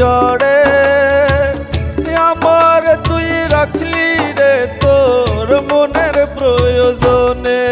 জড়ে আমার তুই রাখলি রে তোর মনের প্রয়োজনে।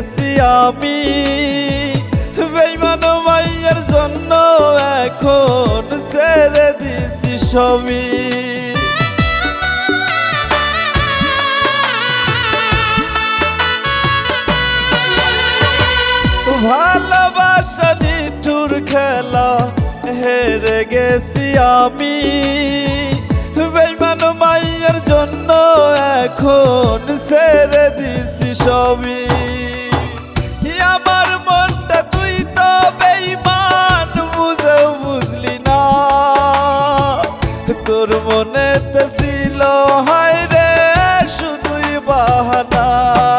গেছি আমি বেইমান মাইয়ের জন্য এখন ছেড়ে দিছি সবই। ভালোবাসা নিঠুর খেলা, হেরে গেছি আমি বেইমান মাইয়ের জন্য এখন ছেড়ে দিছি সবই। বাহানা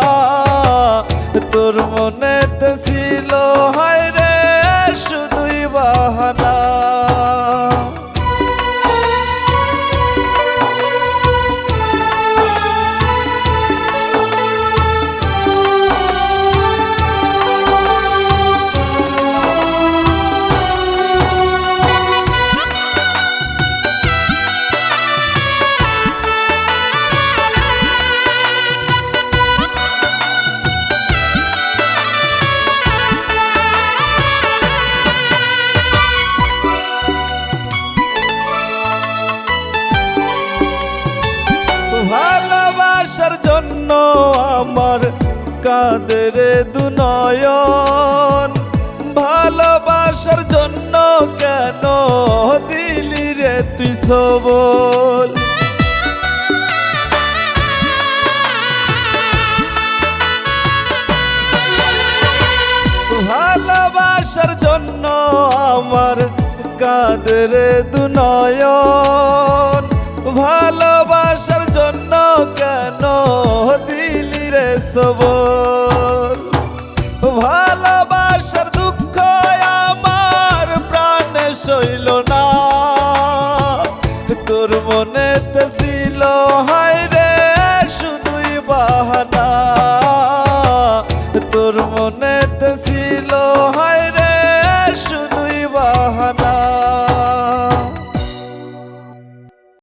আমার কাদের দুনয়ন? ভালোবাসার জন্য কেন দিলি রে তুই সবল? ভালোবাসার জন্য আমার কাদের সবল ভালোবাসার দুঃখ আমার, প্রাণে সইল না। তোর মনেতে ছিল, হায় রে, শুধুই বাহানা। তোর মনেতে